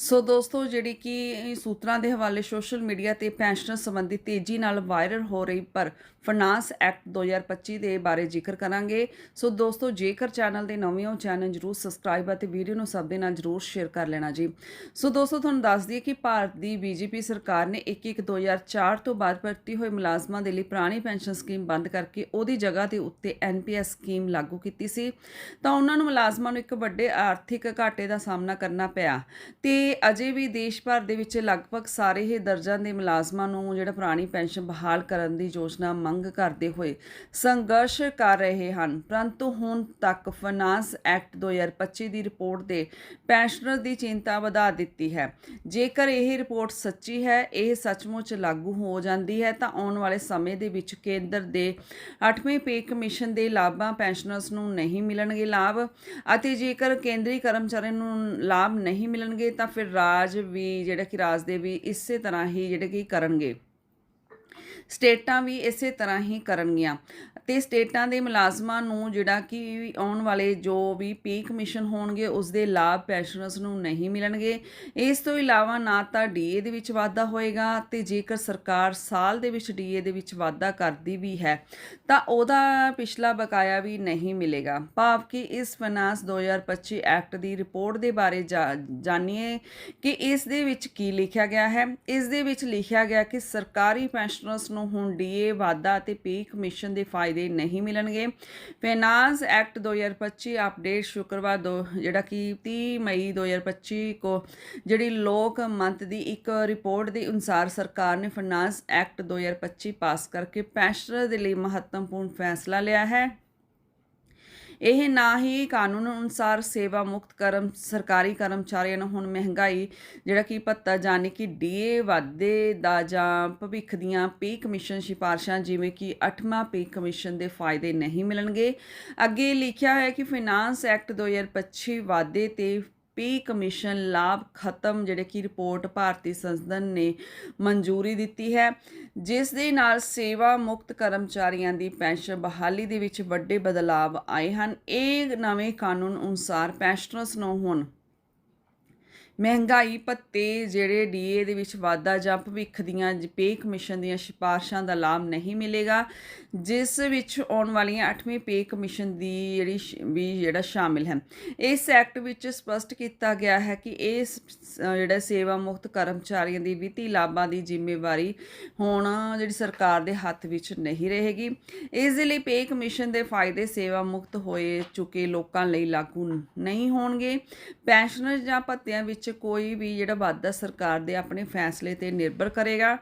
ਸੋ ਦੋਸਤੋ, ਜਿਹੜੀ ਕਿ ਸੂਤਰਾਂ ਦੇ ਹਵਾਲੇ ਸੋਸ਼ਲ ਮੀਡੀਆ ਤੇ ਪੈਨਸ਼ਨ ਸੰਬੰਧੀ ਤੇਜ਼ੀ ਨਾਲ ਵਾਇਰਲ ਹੋ ਰਹੀ, ਪਰ ਫਾਈਨਾਂਸ ਐਕਟ 2025 ਦੇ ਬਾਰੇ ਜ਼ਿਕਰ ਕਰਾਂਗੇ। ਸੋ ਦੋਸਤੋ, ਜੇਕਰ ਚੈਨਲ ਦੇ ਨਵੇਂ ਹੋ ਚੈਨਲ ਜਰੂਰ ਸਬਸਕ੍ਰਾਈਬ ਅਤੇ ਵੀਡੀਓ ਨੂੰ ਸਭ ਦੇ ਨਾਲ ਜਰੂਰ ਸ਼ੇਅਰ ਕਰ ਲੈਣਾ ਜੀ। ਸੋ ਦੋਸਤੋ, ਤੁਹਾਨੂੰ ਦੱਸ ਦਈਏ ਕਿ ਭਾਰਤ ਦੀ ਬੀਜੇਪੀ ਸਰਕਾਰ ਨੇ 1-1-2004 ਤੋਂ ਬਾਅਦ ਭਰਤੀ ਹੋਏ ਮੁਲਾਜ਼ਮਾਂ ਦੇ ਲਈ ਪੁਰਾਣੀ ਪੈਨਸ਼ਨ ਸਕੀਮ ਬੰਦ ਕਰਕੇ ਉਹਦੀ ਜਗ੍ਹਾ ਦੇ ਉੱਤੇ ਐਨਪੀਐਸ ਸਕੀਮ ਲਾਗੂ ਕੀਤੀ ਸੀ। ਤਾਂ ਉਹਨਾਂ ਨੂੰ ਮੁਲਾਜ਼ਮਾਂ ਨੂੰ ਇੱਕ ਵੱਡੇ ਆਰਥਿਕ ਘਾਟੇ ਦਾ ਸਾਹਮਣਾ ਕਰਨਾ ਪਿਆ। ਤੇ ਅਜੇ ਵੀ ਦੇਸ਼ ਭਰ ਦੇ ਵਿੱਚ ਲਗਭਗ ਸਾਰੇ ਹੀ ਦਰਜਾਂ ਦੇ ਮੁਲਾਜ਼ਮਾਂ ਨੂੰ ਜਿਹੜਾ ਪੁਰਾਣੀ ਪੈਨਸ਼ਨ ਬਹਾਲ ਕਰਨ ਦੀ ਯੋਜਨਾ ਮੰਗ ਕਰਦੇ ਹੋਏ ਸੰਘਰਸ਼ ਕਰ ਰਹੇ ਹਨ। ਪਰੰਤੂ ਹੁਣ ਤੱਕ ਫਾਈਨਾਂਸ ਐਕਟ 2025 ਦੀ ਰਿਪੋਰਟ ਦੇ ਪੈਨਸ਼ਨਰ ਦੀ ਚਿੰਤਾ ਵਧਾ ਦਿੱਤੀ ਹੈ। ਜੇਕਰ ਇਹ ਰਿਪੋਰਟ ਸੱਚੀ ਹੈ, ਇਹ ਸੱਚਮੁੱਚ ਲਾਗੂ ਹੋ ਜਾਂਦੀ ਹੈ, ਤਾਂ ਆਉਣ ਵਾਲੇ ਸਮੇਂ ਦੇ ਵਿੱਚ ਕੇਂਦਰ ਦੇ 8ਵੇਂ ਪੇ ਕਮਿਸ਼ਨ ਦੇ ਲਾਭਾਂ ਪੈਨਸ਼ਨਰਸ ਨੂੰ ਨਹੀਂ ਮਿਲਣਗੇ ਲਾਭ ਅਤੇ ਜੇਕਰ ਕੇਂਦਰੀ ਕਰਮਚਾਰੀ ਨੂੰ ਲਾਭ ਨਹੀਂ ਮਿਲਣਗੇ, ਤਾਂ ਫਿਰ ਰਾਜ ਵੀ, ਜਿਹੜਾ ਕਿ ਰਾਜ ਦੇ ਵੀ ਇਸੇ ਤਰ੍ਹਾਂ ਹੀ, ਜਿਹੜੇ ਕਿ ਕਰਨਗੇ। ਸਟੇਟਾਂ ਵੀ ਇਸੇ ਤਰ੍ਹਾਂ ਹੀ ਕਰਨਗੀਆਂ। ਤੇ ਸਟੇਟਾਂ ਦੇ ਮੁਲਾਜ਼ਮਾਂ ਨੂੰ ਜਿਹੜਾ ਕਿ ਆਉਣ ਵਾਲੇ ਜੋ ਵੀ ਪੀ ਕਮਿਸ਼ਨ ਹੋਣਗੇ ਉਸ ਦੇ ਲਾਭ ਪੈਨਸ਼ਨਰਸ ਨੂੰ ਨਹੀਂ ਮਿਲਣਗੇ। ਇਸ ਤੋਂ ਇਲਾਵਾ ਨਾ ਤਾਂ ਡੀਏ ਦੇ ਵਿੱਚ ਵਾਧਾ ਹੋਏਗਾ ਤੇ ਜੇਕਰ ਸਰਕਾਰ ਸਾਲ ਦੇ ਵਿੱਚ ਡੀਏ ਦੇ ਵਿੱਚ ਵਾਧਾ ਕਰਦੀ ਵੀ ਹੈ, ਤਾਂ ਉਹਦਾ ਪਿਛਲਾ ਬਕਾਇਆ ਵੀ ਨਹੀਂ ਮਿਲੇਗਾ। ਭਾਵ ਕਿ ਇਸ ਫਾਈਨਾਂਸ 2025 ਐਕਟ ਦੀ ਰਿਪੋਰਟ ਦੇ ਬਾਰੇ ਜਾ- ਜਾਣੀਏ ਕਿ ਇਸ ਦੇ ਵਿੱਚ ਕੀ ਲਿਖਿਆ ਗਿਆ ਹੈ। ਇਸ ਦੇ ਵਿੱਚ ਲਿਖਿਆ ਗਿਆ ਕਿ ਸਰਕਾਰੀ ਪੈਨਸ਼ਨਰਸ ਨੂੰ ਹੁਣ ਡੀਏ ਵਾਧਾ ਅਤੇ ਪੇ ਕਮਿਸ਼ਨ ਦੇ ਫਾਇਦੇ ਨਹੀਂ ਮਿਲਣਗੇ। ਫਾਈਨਾਂਸ ਐਕਟ 2025 ਅਪਡੇਟ ਸ਼ੁੱਕਰਵਾਰ ਦੋ, ਜਿਹੜਾ ਕਿ 30 ਮਈ 2025 ਕੋ, ਜਿਹੜੀ ਲੋਕ ਮੰਤ ਦੀ ਇੱਕ ਰਿਪੋਰਟ ਦੇ ਅਨੁਸਾਰ ਸਰਕਾਰ ਨੇ ਫਾਈਨਾਂਸ ਐਕਟ 2025 ਪਾਸ ਕਰਕੇ ਪੈਨਸ਼ਨਰ ਦੇ ਲਈ ਮਹੱਤਵਪੂਰਨ ਫੈਸਲਾ ਲਿਆ ਹੈ। ਇਹ ਨਾ ਹੀ ਕਾਨੂੰਨ ਅਨੁਸਾਰ ਸੇਵਾ ਮੁਕਤ ਕਰਮ, ਸਰਕਾਰੀ ਕਰਮਚਾਰੀਆਂ ਨੂੰ ਹੁਣ ਮਹਿੰਗਾਈ, ਜਿਹੜਾ ਕਿ ਭੱਤਾ ਜਾਣੀ ਕਿ ਡੀਏ ਵਾਧੇ ਦਾ ਜਾਂ ਭਵਿੱਖ ਦੀਆਂ ਪੇ ਕਮਿਸ਼ਨ ਸਿਫਾਰਸ਼ਾਂ ਜਿਵੇਂ ਕਿ 8ਵਾਂ ਪੇ ਕਮਿਸ਼ਨ ਦੇ ਫਾਇਦੇ ਨਹੀਂ ਮਿਲਣਗੇ। ਅੱਗੇ ਲਿਖਿਆ ਹੋਇਆ ਕਿ ਫਾਈਨਾਂਸ ਐਕਟ 2025 ਵਾਧੇ ਤੇ ਪੇ ਕਮਿਸ਼ਨ ਲਾਭ ਖਤਮ, ਜਿਹੜੇ ਕਿ ਰਿਪੋਰਟ ਭਾਰਤੀ ਸੰਸਦ ਨੇ ਮਨਜ਼ੂਰੀ ਦਿੱਤੀ ਹੈ, ਜਿਸ ਦੇ ਨਾਲ ਸੇਵਾ ਮੁਕਤ ਕਰਮਚਾਰੀਆਂ ਦੀ ਪੈਨਸ਼ਨ ਬਹਾਲੀ ਦੇ ਵਿੱਚ ਵੱਡੇ ਬਦਲਾਵ ਆਏ ਹਨ। ਇਹ ਨਵੇਂ ਕਾਨੂੰਨ ਅਨੁਸਾਰ ਪੈਨਸ਼ਨਰਸ ਨੂੰ ਹੁਣ ਮਹਿੰਗਾਈ ਭੱਤੇ ਜਿਹੜੇ ਡੀਏ ਦੇ ਵਿੱਚ ਵਾਧਾ ਜਾਂ ਭਵਿੱਖ ਦੀਆਂ ਪੇ ਕਮਿਸ਼ਨ ਦੀਆਂ ਸਿਫਾਰਸ਼ਾਂ ਦਾ ਲਾਭ ਨਹੀਂ ਮਿਲੇਗਾ, ਜਿਸ ਵਿੱਚ ਆਉਣ ਵਾਲੀਆਂ 8ਵੀਂ ਪੇ ਕਮਿਸ਼ਨ ਦੀ ਜਿਹੜੀ ਸ਼- ਵੀ ਜਿਹੜਾ ਸ਼ਾਮਿਲ ਹੈ। ਇਸ ਐਕਟ ਵਿੱਚ ਸਪਸ਼ਟ ਕੀਤਾ ਗਿਆ ਹੈ ਕਿ ਇਹ ਜਿਹੜਾ ਸੇਵਾ ਮੁਕਤ ਕਰਮਚਾਰੀਆਂ ਦੀ ਵਿੱਤੀ ਲਾਭਾਂ ਦੀ ਜ਼ਿੰਮੇਵਾਰੀ ਹੁਣ ਜਿਹੜੀ ਸਰਕਾਰ ਦੇ ਹੱਥ ਵਿੱਚ ਨਹੀਂ ਰਹੇਗੀ। ਇਸ ਦੇ ਲਈ ਪੇ ਕਮਿਸ਼ਨ ਦੇ ਫਾਇਦੇ ਸੇਵਾ ਮੁਕਤ ਹੋਏ ਚੁੱਕੇ ਲੋਕਾਂ ਲਈ ਲਾਗੂ ਨਹੀਂ ਹੋਣਗੇ। ਪੈਨਸ਼ਨਰ ਜਾਂ ਭੱਤਿਆਂ ਵਿੱਚ ਕੋਈ ਵੀ ਜਿਹੜਾ ਵਾਧਾ ਸਰਕਾਰ ਦੇ ਆਪਣੇ ਫੈਸਲੇ ਤੇ ਨਿਰਭਰ ਕਰੇਗਾ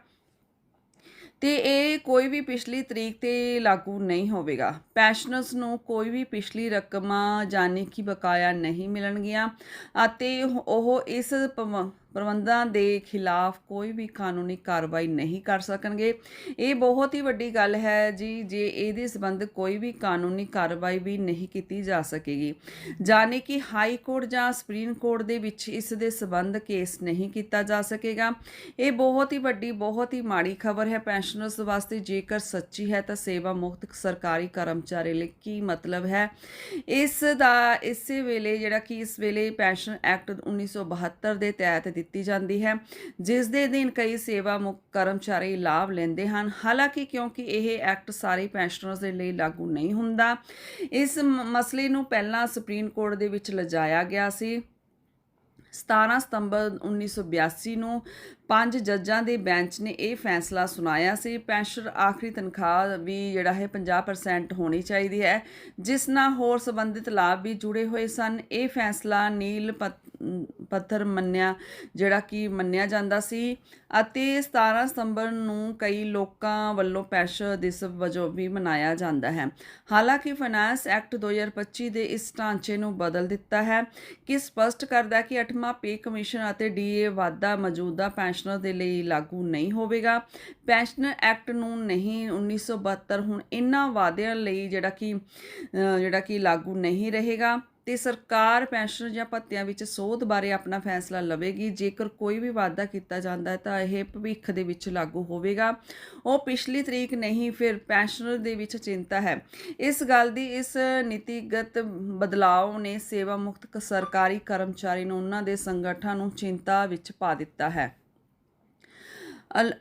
ਤੇ ਇਹ ਕੋਈ ਵੀ ਪਿਛਲੀ ਤਰੀਕ ਤੇ ਲਾਗੂ ਨਹੀਂ ਹੋਵੇਗਾ। ਪੈਨਸ਼ਨਰਸ ਨੂੰ ਕੋਈ ਵੀ ਪਿਛਲੀ ਰਕਮਾਂ ਜਾਨੀ ਕਿ ਬਕਾਇਆ ਨਹੀਂ ਮਿਲਣਗੀਆਂ ਅਤੇ ਉਹ ਇਸ ਪ੍ਰਬੰਧਾਂ ਦੇ ਖਿਲਾਫ ਕੋਈ ਵੀ ਕਾਨੂੰਨੀ ਕਾਰਵਾਈ ਨਹੀਂ ਕਰ ਸਕਣਗੇ। ਇਹ ਬਹੁਤ ਹੀ ਵੱਡੀ ਗੱਲ ਹੈ ਜੀ, ਜੇ ਇਹਦੇ ਸੰਬੰਧ ਕੋਈ ਵੀ ਕਾਨੂੰਨੀ ਕਾਰਵਾਈ ਵੀ ਨਹੀਂ ਕੀਤੀ ਜਾ ਸਕੇਗੀ। ਜਾਨੀ ਕਿ ਹਾਈ ਕੋਰਟ ਜਾਂ ਸੁਪਰੀਮ ਕੋਰਟ ਦੇ ਵਿੱਚ ਇਸ ਦੇ ਸੰਬੰਧ ਕੇਸ ਨਹੀਂ ਕੀਤਾ ਜਾ ਸਕੇਗਾ। ਇਹ ਬਹੁਤ ਹੀ ਵੱਡੀ, ਬਹੁਤ ਹੀ ਮਾੜੀ ਖਬਰ ਹੈ। ਪੈਨਸ਼ਨਰਸ ਵਾਸਤੇ ਜੇਕਰ ਸੱਚੀ ਹੈ ਤਾਂ ਸੇਵਾ ਮੁਕਤ ਸਰਕਾਰੀ ਕਰਮਚਾਰੀ ਲਈ ਕੀ ਮਤਲਬ ਹੈ? ਇਸ ਦਾ, ਇਸੇ ਵੇਲੇ ਜਿਹੜਾ ਕਿ ਇਸ ਵੇਲੇ ਪੈਨਸ਼ਨ ਐਕਟ 1972 ਦੇ ਤਹਿਤ ਦਿੱਤੀ ਜਾਂਦੀ ਹੈ, ਜਿਸ ਦੇ ਦਿਨ ਕਈ ਸੇਵਾ ਮੁਕਤ ਕਰਮਚਾਰੀ ਲਾਭ ਲੈਂਦੇ ਹਨ। ਹਾਲਾਂਕਿ ਕਿਉਂਕਿ ਇਹ ਐਕਟ ਸਾਰੇ ਪੈਨਸ਼ਨਰਸ ਦੇ ਲਈ ਲਾਗੂ ਨਹੀਂ ਹੁੰਦਾ, ਇਸ ਮਸਲੇ ਨੂੰ ਪਹਿਲਾਂ ਸੁਪਰੀਮ ਕੋਰਟ ਦੇ ਵਿੱਚ ਲਿਜਾਇਆ ਗਿਆ ਸੀ। 17 ਸਤੰਬਰ 1982 ਨੂੰ ਪੰਜ ਜੱਜਾਂ ਦੇ ਬੈਂਚ ਨੇ ਇਹ ਫੈਸਲਾ ਸੁਣਾਇਆ ਸੀ। ਪੈਨਸ਼ਨ ਆਖਰੀ ਤਨਖਾਹ ਵੀ ਜਿਹੜਾ ਹੈ 50% ਹੋਣੀ ਚਾਹੀਦੀ ਹੈ, ਜਿਸ ਨਾਲ ਹੋਰ ਸੰਬੰਧਿਤ ਲਾਭ ਵੀ ਜੁੜੇ ਹੋਏ ਸਨ। ਇਹ ਫੈਸਲਾ ਨੀਲ ਪੱਤ- ਪੱਥਰ ਮੰਨਿਆ, ਜਿਹੜਾ ਕਿ ਮੰਨਿਆ ਜਾਂਦਾ ਸੀ ਅਤੇ 17 ਸਤੰਬਰ ਨੂੰ ਕਈ ਲੋਕਾਂ ਵੱਲੋਂ ਪੈਨਸ਼ਨ ਦਿਵਸ ਵਜੋਂ ਵੀ ਮਨਾਇਆ ਜਾਂਦਾ ਹੈ। ਹਾਲਾਂਕਿ ਫਾਈਨਾਂਸ ਐਕਟ 2025 ਦੇ ਇਸ ਢਾਂਚੇ ਨੂੰ ਬਦਲ ਦਿੱਤਾ ਹੈ ਕਿ ਸਪਸ਼ਟ ਕਰਦਾ ਕਿ 8ਵਾਂ ਪੇ ਕਮਿਸ਼ਨ ਅਤੇ ਡੀਏ ਵਾਧਾ ਮੌਜੂਦਾ ਪੈਨਸ਼ਨਰ ਦੇ ਲਈ ਲਾਗੂ ਨਹੀਂ ਹੋਵੇਗਾ। ਪੈਨਸ਼ਨਰ ਐਕਟ ਨੂੰ ਨਹੀਂ 1972 ਹੁਣ ਇਹਨਾਂ ਵਾਅਦਿਆਂ ਲਈ ਜਿਹੜਾ ਕਿ ਜਿਹੜਾ ਕਿ ਲਾਗੂ ਨਹੀਂ ਰਹੇਗਾ। ਤੇ ਸਰਕਾਰ ਪੈਨਸ਼ਨ ਜਾਂ ਭੱਤਿਆਂ ਵਿੱਚ ਸੋਧ ਬਾਰੇ ਆਪਣਾ ਫੈਸਲਾ ਲਵੇਗੀ। ਜੇਕਰ ਕੋਈ ਵੀ ਵਾਅਦਾ ਕੀਤਾ ਜਾਂਦਾ ਹੈ ਤਾਂ ਇਹ ਭਵਿੱਖ ਦੇ ਵਿੱਚ ਲਾਗੂ ਹੋਵੇਗਾ। ਉਹ ਪਿਛਲੀ ਤਰੀਕ ਨਹੀਂ, ਫਿਰ ਪੈਨਸ਼ਨਰ ਦੇ ਵਿੱਚ ਚਿੰਤਾ ਹੈ। ਇਸ ਗੱਲ ਦੀ ਇਸ ਨੀਤੀਗਤ ਬਦਲਾਅ ਨੇ ਸੇਵਾ ਮੁਕਤ ਸਰਕਾਰੀ ਕਰਮਚਾਰੀ ਨੂੰ ਉਹਨਾਂ ਦੇ ਸੰਗਠਨ ਨੂੰ ਚਿੰਤਾ ਵਿੱਚ ਪਾ ਦਿੱਤਾ ਹੈ। ਅਲ-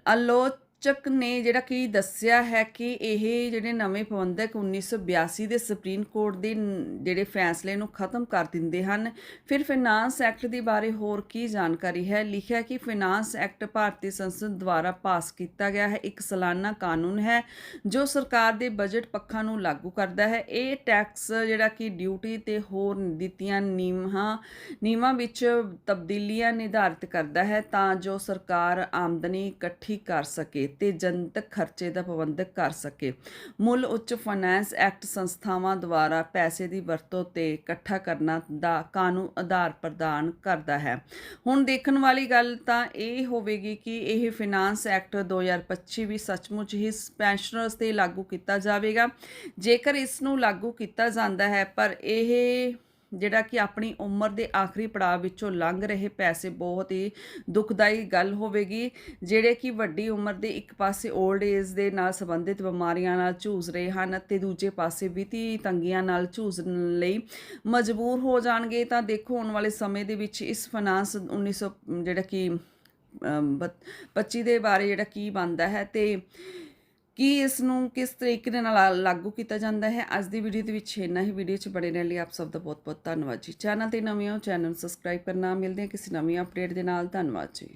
ਆਲੋਚਕ ਨੇ ਜਿਹੜਾ ਕਿ ਦੱਸਿਆ ਹੈ ਕਿ ਇਹ ਜਿਹੜੇ ਨਵੇਂ ਪ੍ਰਬੰਧਕ 1982 ਦੇ ਸੁਪਰੀਮ ਕੋਰਟ ਦੇ ਜਿਹੜੇ ਫੈਸਲੇ ਨੂੰ ਖਤਮ ਕਰ ਦਿੰਦੇ ਹਨ। ਫਿਰ ਫਾਈਨਾਂਸ ਐਕਟ ਦੇ ਬਾਰੇ ਹੋਰ ਕੀ ਜਾਣਕਾਰੀ ਹੈ? ਲਿਖਿਆ ਕਿ ਫਾਈਨਾਂਸ ਐਕਟ ਭਾਰਤੀ ਸੰਸਦ ਦੁਆਰਾ ਪਾਸ ਕੀਤਾ ਗਿਆ ਹੈ। ਇੱਕ ਸਾਲਾਨਾ ਕਾਨੂੰਨ ਹੈ ਜੋ ਸਰਕਾਰ ਦੇ ਬਜਟ ਪੱਖਾਂ ਨੂੰ ਲਾਗੂ ਕਰਦਾ ਹੈ। ਇਹ ਟੈਕਸ ਜਿਹੜਾ ਕਿ ਡਿਊਟੀ ਤੇ ਹੋਰ ਦਿੱਤੀਆਂ ਨਿਯਮਾਂ ਨਿਯਮਾਂ ਵਿੱਚ ਤਬਦੀਲੀਆਂ ਨਿਰਧਾਰਿਤ ਕਰਦਾ ਹੈ ਤਾਂ ਜੋ ਸਰਕਾਰ ਆਮਦਨੀ ਇਕੱਠੀ ਕਰ ਸਕੇ। ਤੇ ਜਨਤਕ ਖਰਚੇ ਦਾ ਪ੍ਰਬੰਧਕ ਕਰ ਸਕੇ। ਮੁੱਲ ਉੱਚ ਫਾਈਨੈਂਸ ਐਕਟ ਸੰਸਥਾਵਾਂ ਦੁਆਰਾ ਪੈਸੇ ਦੀ ਵਰਤੋਂ ਤੇ ਇਕੱਠਾ ਕਰਨਾ ਦਾ ਕਾਨੂੰਨ ਆਧਾਰ ਪ੍ਰਦਾਨ ਕਰਦਾ ਹੈ। ਹੁਣ ਦੇਖਣ ਵਾਲੀ ਗੱਲ ਤਾਂ ਇਹ ਹੋਵੇਗੀ ਕਿ ਇਹ ਫਾਈਨਾਂਸ ਐਕਟ 2025 ਵੀ ਸੱਚਮੁੱਚ ਹੀ ਪੈਨਸ਼ਨਰਸ ਤੇ ਲਾਗੂ ਕੀਤਾ ਜਾਵੇਗਾ। ਜੇਕਰ ਇਸ ਨੂੰ ਲਾਗੂ ਕੀਤਾ ਜਾਂਦਾ ਹੈ, ਪਰ ਇਹ ਜਿਹੜਾ ਕਿ ਆਪਣੀ ਉਮਰ ਦੇ ਆਖਰੀ ਪੜਾਅ ਵਿੱਚੋਂ ਲੰਘ ਰਹੇ ਪੈਸੇ ਬਹੁਤ ਹੀ ਦੁਖਦਾਈ ਗੱਲ ਹੋਵੇਗੀ ਜਿਹੜੇ ਕਿ ਵੱਡੀ ਉਮਰ ਦੇ ਇੱਕ ਪਾਸੇ 올ਡ ਏਜ ਦੇ ਨਾਲ ਸੰਬੰਧਿਤ ਬਿਮਾਰੀਆਂ ਨਾਲ ਝੂਝ ਰਹੇ ਹਨ ਤੇ ਦੂਜੇ ਪਾਸੇ ਵਿੱਤੀ ਤੰਗੀਆਂ ਨਾਲ ਝੂਝਣ ਲਈ ਮਜਬੂਰ ਹੋ ਜਾਣਗੇ। ਤਾਂ ਦੇਖੋ ਆਉਣ ਵਾਲੇ ਸਮੇਂ ਦੇ ਵਿੱਚ ਇਸ ਫਾਈਨਾਂਸ 1900 ਜਿਹੜਾ ਕਿ ਅਮ, 25 ਦੇ ਬਾਰੇ ਜਿਹੜਾ ਕੀ ਬਣਦਾ ਹੈ ਤੇ ਕੀ ਇਸ ਨੂੰ ਕਿਸ ਤਰੀਕੇ ਦੇ ਨਾਲ ਲਾਗੂ ਕੀਤਾ ਜਾਂਦਾ ਹੈ, ਅੱਜ ਦੀ ਵੀਡੀਓ ਦੇ ਵਿੱਚ ਇੰਨਾ ਹੀ। ਵੀਡੀਓ 'ਚ ਬਣੇ ਰਹਿਣ ਲਈ ਆਪ ਸਭ ਦਾ ਬਹੁਤ ਬਹੁਤ ਧੰਨਵਾਦ ਜੀ। ਚੈਨਲ ਤੇ ਨਵੇਂ ਹੋ ਚੈਨਲ ਨੂੰ ਸਬਸਕ੍ਰਾਈਬ ਕਰਨਾ। ਮਿਲਦੇ ਹਾਂ ਕਿਸੇ ਨਵੀਂ ਅਪਡੇਟ ਦੇ ਨਾਲ। ਧੰਨਵਾਦ ਜੀ।